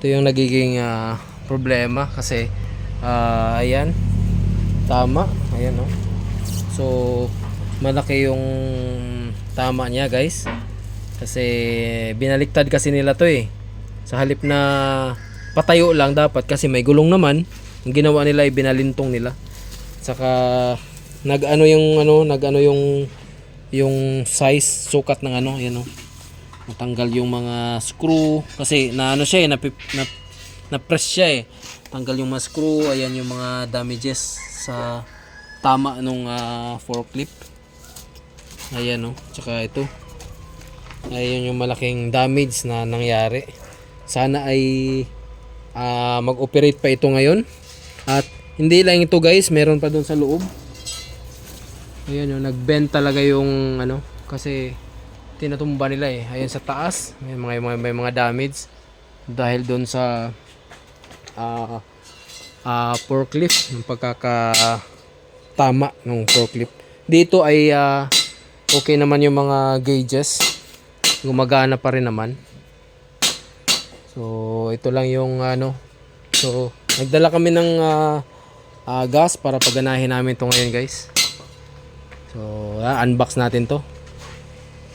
ito yung nagiging ah, problema kasi ah, ayan. Tama ayan oh. so malaki yung tama niya guys. Kasi binaliktad kasi nila to eh. Sa halip na patayo lang dapat kasi may gulong naman. Ang ginawa nila ay binalintong nila. Saka nag ano yung ano nag ano yung yung size sukat ng ano yan oh matanggal yung mga screw. Kasi na ano siya eh na, na, na press siya eh. Tanggal yung mga screw ayan yung mga damages sa tama nung ah, forklift. Ayan oh. Tsaka ito. Ayun yung malaking damage na nangyari. Sana ay ah, mag-operate pa ito ngayon. At hindi lang ito guys. Meron pa doon sa loob. Ayan yung nag-bend talaga yung ano kasi tinatumba nila eh. Ayan sa taas, may mga may, may mga damage dahil doon sa ah ah forklift, yung pagkaka tama ng forklift. Dito ay ah, okay naman yung mga gauges. Gumagana pa rin naman. So, ito lang yung ano. So, nagdala kami ng ah, ah, gas para paganahin namin to ngayon, guys. So, ah, unbox natin to.